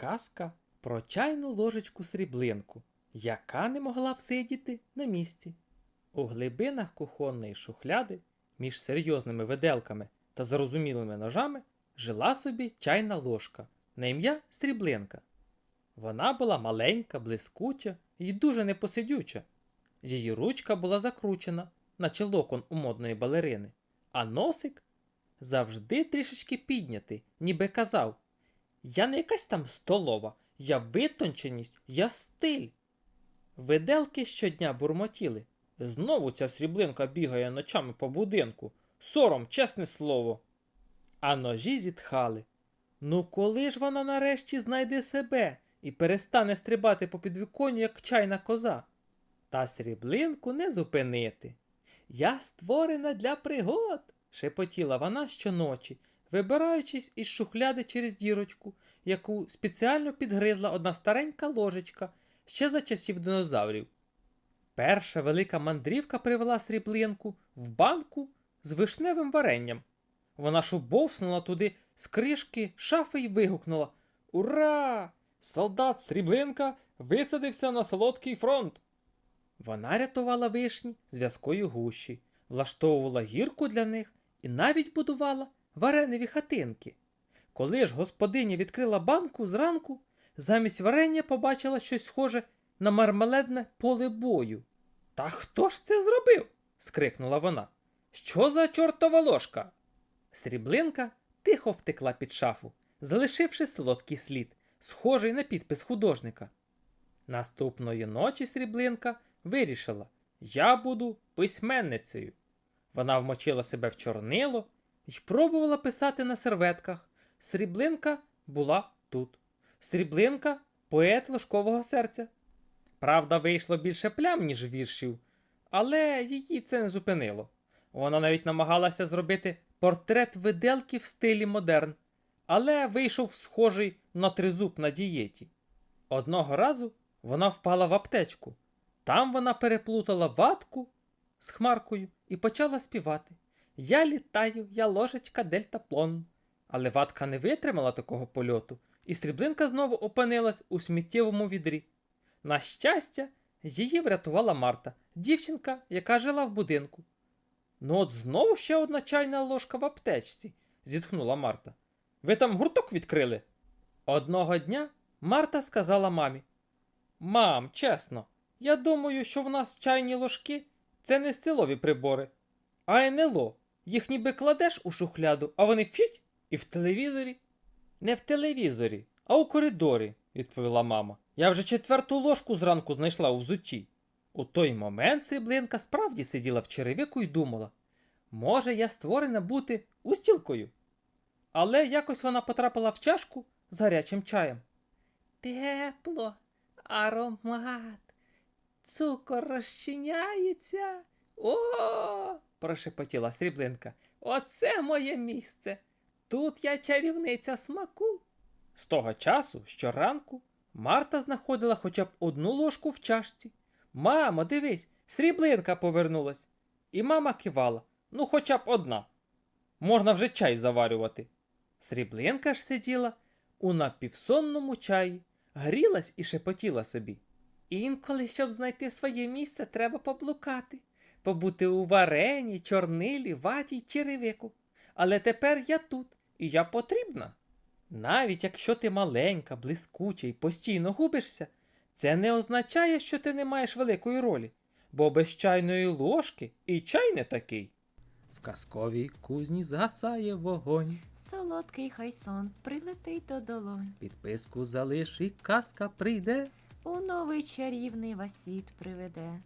Казка про чайну ложечку сріблинку, яка не могла всидіти на місці. У глибинах кухонної шухляди між серйозними виделками та зарозумілими ножами жила собі чайна ложка на ім'я Сріблинка. Вона була маленька, блискуча і дуже непосидюча. Її ручка була закручена, наче локон у модної балерини, а носик завжди трішечки піднятий, ніби казав: Я не якась там столова, я витонченість, я стиль. Виделки щодня бурмотіли. Знову ця сріблинка бігає ночами по будинку. Сором, чесне слово. А ножі зітхали. Ну коли ж вона нарешті знайде себе і перестане стрибати по підвіконню, як чайна коза? Та сріблинку не зупинити. Я створена для пригод, шепотіла вона щоночі, вибираючись із шухляди через дірочку, яку спеціально підгризла одна старенька ложечка ще за часів динозаврів. Перша велика мандрівка привела сріблинку в банку з вишневим варенням. Вона шубовснула туди з кришки шафи й вигукнула Ура! Солдат Сріблинка висадився на солодкий фронт. Вона рятувала вишні з в'язкою гущі, влаштовувала гірку для них і навіть будувала вареневі хатинки. Коли ж господиня відкрила банку зранку, замість варення побачила щось схоже на мармеледне поле бою. Та хто ж це зробив? скрикнула вона. Що за чортова ложка? Сріблинка тихо втекла під шафу, залишивши солодкий слід, схожий на підпис художника. Наступної ночі сріблинка вирішила: я буду письменницею. Вона вмочила себе в чорнило і пробувала писати на серветках. Сріблинка була тут. Сріблинка поет ложкового серця. Правда, вийшло більше плям, ніж віршів, але її це не зупинило. Вона навіть намагалася зробити портрет виделки в стилі модерн, але вийшов схожий на тризуб на дієті. Одного разу вона впала в аптечку. Там вона переплутала ватку з хмаркою і почала співати. Я літаю, я ложечка дельтаплон. Але ватка не витримала такого польоту, і стріблинка знову опинилась у сміттєвому відрі. На щастя, її врятувала Марта, дівчинка, яка жила в будинку. Ну от знову ще одна чайна ложка в аптечці, зітхнула Марта. Ви там гурток відкрили? Одного дня Марта сказала мамі: Мам, чесно, я думаю, що в нас чайні ложки це не стилові прибори, а НЛО. Їх ніби кладеш у шухляду, а вони фють і в телевізорі. Не в телевізорі, а у коридорі, відповіла мама. Я вже четверту ложку зранку знайшла у взутті. У той момент сріблинка справді сиділа в черевику і думала, може, я створена бути устілкою. Але якось вона потрапила в чашку з гарячим чаєм. Тепло, аромат, цукор розчиняється. О, прошепотіла сріблинка. Оце моє місце. Тут я чарівниця смаку. З того часу, щоранку, Марта знаходила хоча б одну ложку в чашці. Мамо, дивись, сріблинка повернулась. І мама кивала, ну хоча б одна. Можна вже чай заварювати. Сріблинка ж сиділа у напівсонному чаї, грілась і шепотіла собі. Інколи, щоб знайти своє місце, треба поблукати, побути у варені, чорнилі, ваті й черевику. Але тепер я тут, і я потрібна. Навіть якщо ти маленька, блискуча і постійно губишся, це не означає, що ти не маєш великої ролі, бо без чайної ложки і чай не такий. В казковій кузні згасає вогонь. Солодкий хай сон прилетить до долонь, Підписку залиш і казка прийде. у новий чарівний васіт приведе.